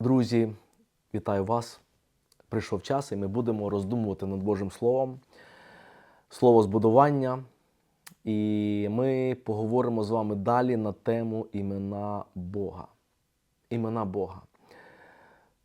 Друзі, вітаю вас. Прийшов час, і ми будемо роздумувати над Божим Словом, слово збудування. І ми поговоримо з вами далі на тему імена Бога. Імена Бога.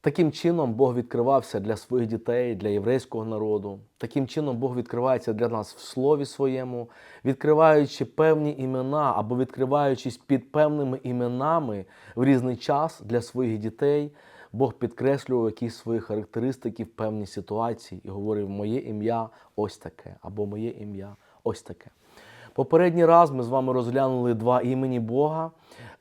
Таким чином Бог відкривався для своїх дітей, для єврейського народу. Таким чином Бог відкривається для нас в Слові своєму, відкриваючи певні імена або відкриваючись під певними іменами в різний час для своїх дітей. Бог підкреслював якісь свої характеристики в певній ситуації і говорив: Моє ім'я ось таке, або моє ім'я ось таке. Попередній раз ми з вами розглянули два імені Бога: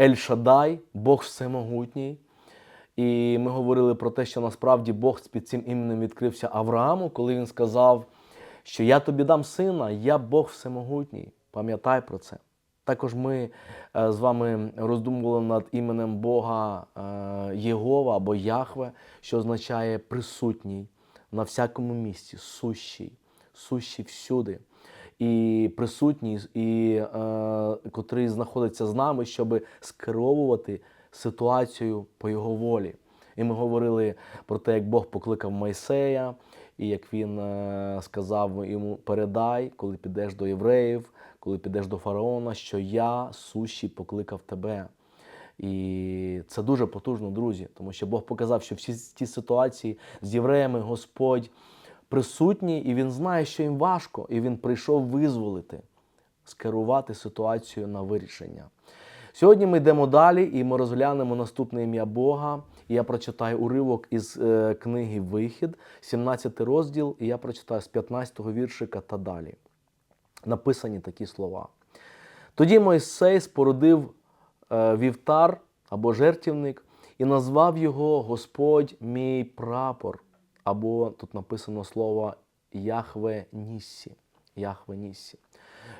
Ель Шадай, Бог Всемогутній. І ми говорили про те, що насправді Бог під цим іменем відкрився Аврааму, коли він сказав, що я тобі дам сина, я Бог всемогутній. Пам'ятай про це. Також ми е, з вами роздумували над іменем Бога е, Єгова або Яхве, що означає присутній на всякому місці, сущий, сущий всюди. І присутній, і е, котрий знаходиться з нами, щоб скеровувати ситуацію по його волі. І ми говорили про те, як Бог покликав Мойсея, і як він е, сказав йому: передай, коли підеш до євреїв, коли підеш до фараона, що я сущий покликав тебе. І це дуже потужно, друзі, тому що Бог показав, що всі ті ситуації з євреями Господь присутній, і Він знає, що їм важко, і Він прийшов визволити, скерувати ситуацію на вирішення. Сьогодні ми йдемо далі і ми розглянемо наступне ім'я Бога. І я прочитаю уривок із е, книги Вихід, 17 розділ, і я прочитаю з 15-го віршика та далі. Написані такі слова. Тоді Мойсей спорудив е, вівтар або жертівник і назвав його Господь мій прапор. Або тут написано слово Яхве Нісі. Яхве Нісі.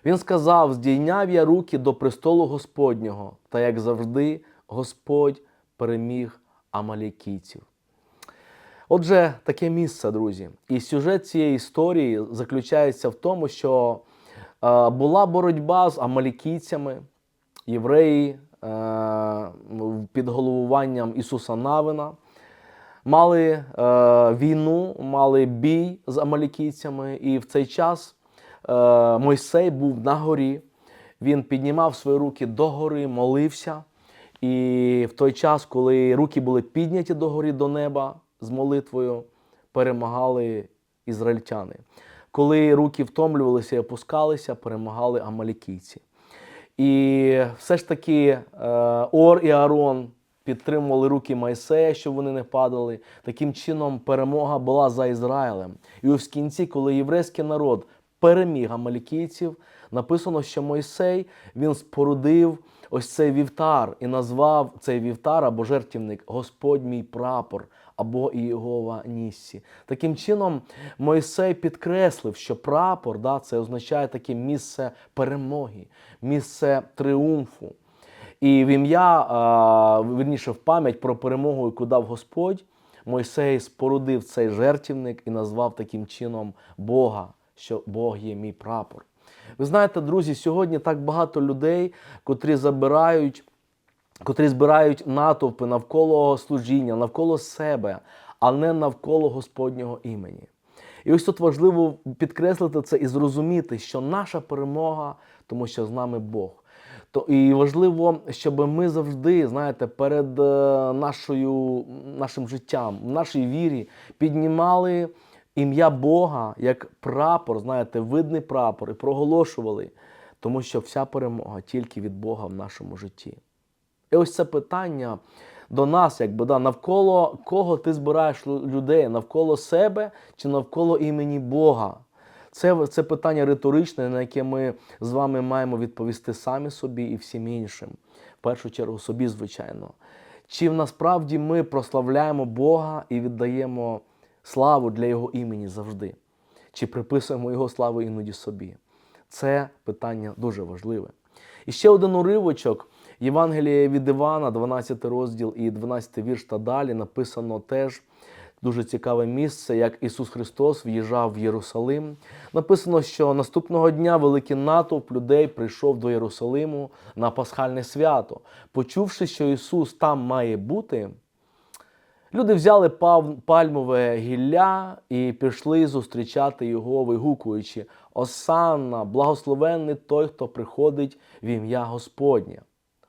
Він сказав: здійняв я руки до престолу Господнього, та як завжди, Господь переміг амалікійців. Отже, таке місце, друзі. І сюжет цієї історії заключається в тому, що е, була боротьба з амалікійцями, євреї е, під головуванням Ісуса Навина. Мали е, війну, мали бій з амалікійцями, і в цей час Мойсей був на горі. Він піднімав свої руки до гори, молився. І в той час, коли руки були підняті до горі до неба з молитвою, перемагали ізраїльтяни. Коли руки втомлювалися і опускалися, перемагали амалікійці. І все ж таки е, Ор і Аарон підтримували руки Майсея, щоб вони не падали. Таким чином, перемога була за Ізраїлем. І ось в кінці, коли єврейський народ переміг амалікійців, написано, що Мойсей він спорудив ось цей вівтар і назвав цей вівтар або жертівник Господь мій прапор або Ієгова Ніссі. Таким чином, Мойсей підкреслив, що прапор да, це означає таке місце перемоги, місце тріумфу. І в ім'я, верніше, в пам'ять про перемогу, яку дав Господь, Мойсей спорудив цей жертівник і назвав таким чином Бога, що Бог є мій прапор. Ви знаєте, друзі, сьогодні так багато людей, котрі забирають, котрі збирають натовпи навколо служіння, навколо себе, а не навколо Господнього імені. І ось тут важливо підкреслити це і зрозуміти, що наша перемога, тому що з нами Бог. То і важливо, щоб ми завжди, знаєте, перед е, нашою, нашим життям, в нашій вірі піднімали ім'я Бога як прапор, знаєте, видний прапор, і проголошували, тому що вся перемога тільки від Бога в нашому житті. І ось це питання до нас, якби да, навколо кого ти збираєш людей, навколо себе чи навколо імені Бога. Це, це питання риторичне, на яке ми з вами маємо відповісти самі собі і всім іншим. В першу чергу собі, звичайно. Чи насправді ми прославляємо Бога і віддаємо славу для Його імені завжди? Чи приписуємо Його славу іноді собі? Це питання дуже важливе. І ще один уривочок. Євангеліє від Івана, 12 розділ і 12 вірш та далі написано теж дуже цікаве місце, як Ісус Христос в'їжджав в Єрусалим. Написано, що наступного дня великий натовп людей прийшов до Єрусалиму на пасхальне свято. Почувши, що Ісус там має бути, Люди взяли пальмове гілля і пішли зустрічати його, вигукуючи: Осанна, благословенний той, хто приходить в ім'я Господнє.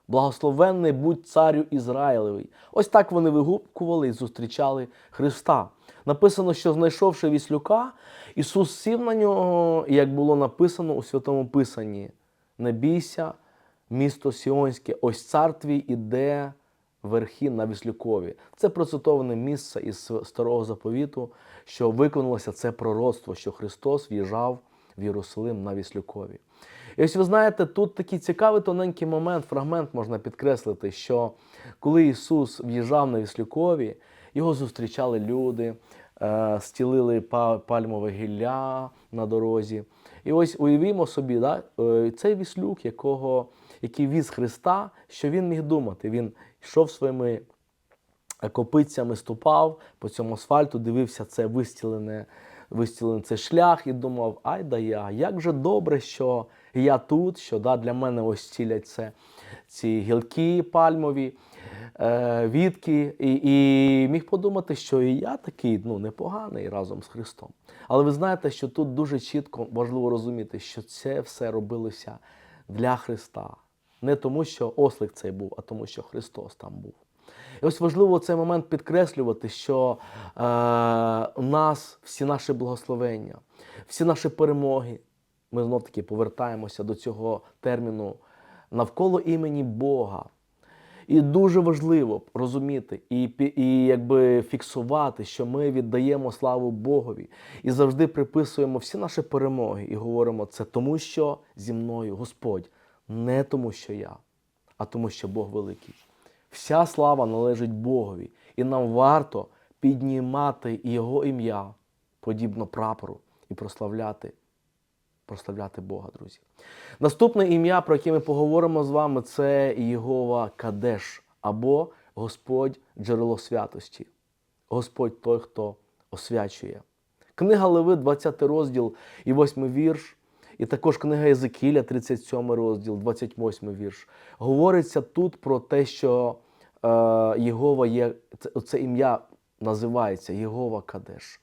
Благословенний будь царю Ізраїлевий. Ось так вони вигукували і зустрічали Христа. Написано, що знайшовши віслюка, Ісус сів на нього, як було написано у Святому Писанні: Не бійся, місто Сіонське, ось цар твій іде верхи на віслюкові. Це процитоване місце із старого заповіту, що виконалося це пророцтво, що Христос в'їжджав в Єрусалим на віслюкові. І ось ви знаєте, тут такий цікавий тоненький момент, фрагмент можна підкреслити, що коли Ісус в'їжджав на Віслюкові, його зустрічали люди, е, стілили пальмове гілля на дорозі. І ось уявімо собі, да, е, цей віслюк, якого, який віз Христа, що він міг думати. Він йшов своїми копицями ступав по цьому асфальту, дивився це вистілене, вистілений цей шлях і думав, ай да я, як же добре, що я тут, що да, для мене ось цілять це, ці гілки пальмові, е, вітки, і, і міг подумати, що і я такий ну, непоганий разом з Христом. Але ви знаєте, що тут дуже чітко важливо розуміти, що це все робилося для Христа. Не тому, що ослик цей був, а тому, що Христос там був. І ось важливо цей момент підкреслювати, що е, у нас всі наші благословення, всі наші перемоги, ми знов таки повертаємося до цього терміну навколо імені Бога. І дуже важливо розуміти і, і якби фіксувати, що ми віддаємо славу Богові і завжди приписуємо всі наші перемоги і говоримо це тому, що зі мною Господь, не тому, що я, а тому, що Бог великий. Вся слава належить Богові, і нам варто піднімати Його ім'я, подібно прапору, і прославляти, прославляти Бога, друзі. Наступне ім'я, про яке ми поговоримо з вами, це Єгова Кадеш або Господь джерело святості. Господь той, хто освячує. Книга Леви, 20 розділ і 8 вірш, і також книга Єзекіля, 37 розділ, 28 вірш. Говориться тут про те, що е, Єгова є, це, ім'я називається Єгова Кадеш,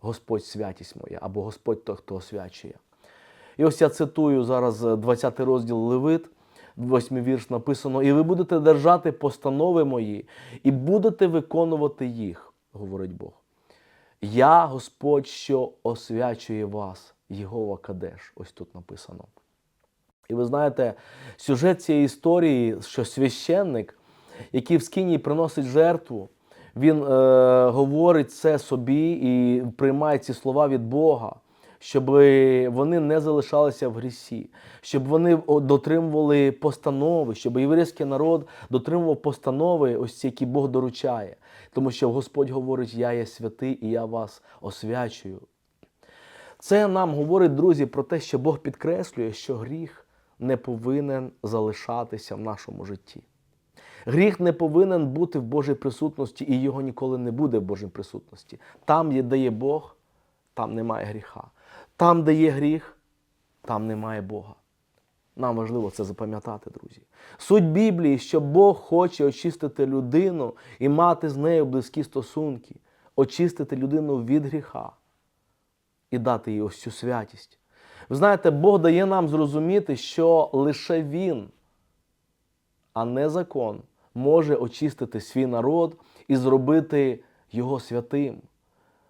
Господь святість моя, або Господь той, хто освячує. І ось я цитую зараз е, 20 розділ Левит, 8 вірш написано: І ви будете держати постанови мої, і будете виконувати їх, говорить Бог. Я Господь, що освячує вас, Єгова Кадеш. Ось тут написано. І ви знаєте, сюжет цієї історії, що священник, який в скині приносить жертву, він е, говорить це собі і приймає ці слова від Бога, щоб вони не залишалися в грісі, щоб вони дотримували постанови, щоб єврейський народ дотримував постанови, ось ці, які Бог доручає. Тому що Господь говорить: Я є святий і я вас освячую. Це нам говорить, друзі, про те, що Бог підкреслює, що гріх не повинен залишатися в нашому житті. Гріх не повинен бути в Божій присутності, і його ніколи не буде в Божій присутності. Там, де є Бог, там немає гріха. Там, де є гріх, там немає Бога. Нам важливо це запам'ятати, друзі. Суть Біблії, що Бог хоче очистити людину і мати з нею близькі стосунки, очистити людину від гріха і дати їй ось цю святість. Ви знаєте, Бог дає нам зрозуміти, що лише Він, а не закон, може очистити свій народ і зробити його святим.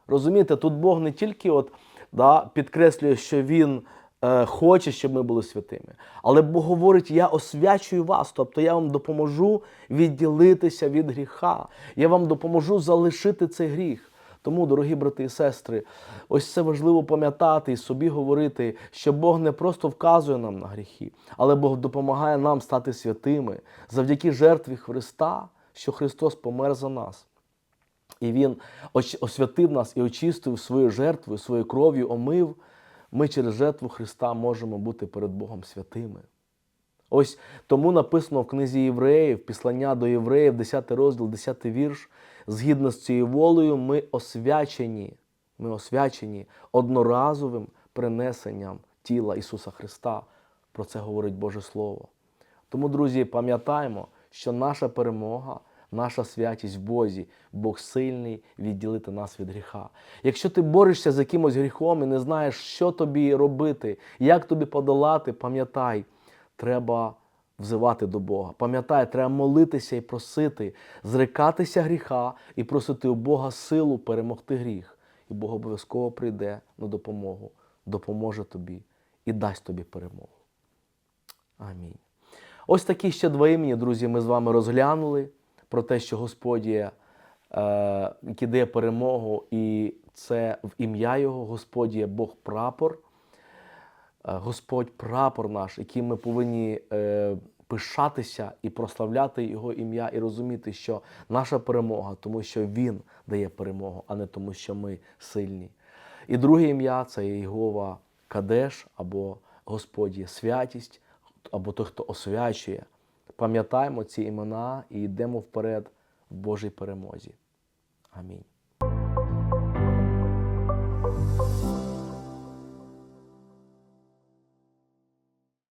Розумієте, тут Бог не тільки от, да, підкреслює, що Він е, хоче, щоб ми були святими, але Бог говорить: я освячую вас, тобто я вам допоможу відділитися від гріха, я вам допоможу залишити цей гріх. Тому, дорогі брати і сестри, ось це важливо пам'ятати і собі говорити, що Бог не просто вказує нам на гріхи, але Бог допомагає нам стати святими завдяки жертві Христа, що Христос помер за нас. І Він освятив нас і очистив своєю жертвою, своєю кров'ю омив. Ми через жертву Христа можемо бути перед Богом святими. Ось тому написано в книзі Євреїв, післання до Євреїв, 10 розділ, 10 вірш. Згідно з цією волею, ми освячені, ми освячені одноразовим принесенням тіла Ісуса Христа. Про це говорить Боже Слово. Тому, друзі, пам'ятаємо, що наша перемога наша святість в Бозі. Бог сильний відділити нас від гріха. Якщо ти борешся з якимось гріхом і не знаєш, що тобі робити, як тобі подолати, пам'ятай, треба взивати до Бога. Пам'ятай, треба молитися і просити, зрекатися гріха і просити у Бога силу перемогти гріх. І Бог обов'язково прийде на допомогу, допоможе тобі і дасть тобі перемогу. Амінь. Ось такі ще два імені, друзі, ми з вами розглянули про те, що Господь є, е, дає перемогу, і це в ім'я Його, Господь є Бог прапор. Е, Господь прапор наш, яким ми повинні е, пишатися і прославляти Його ім'я, і розуміти, що наша перемога, тому що Він дає перемогу, а не тому, що ми сильні. І друге ім'я це Єгова Кадеш або Господь є святість, або той, хто освячує. Пам'ятаємо ці імена і йдемо вперед в Божій перемозі. Амінь.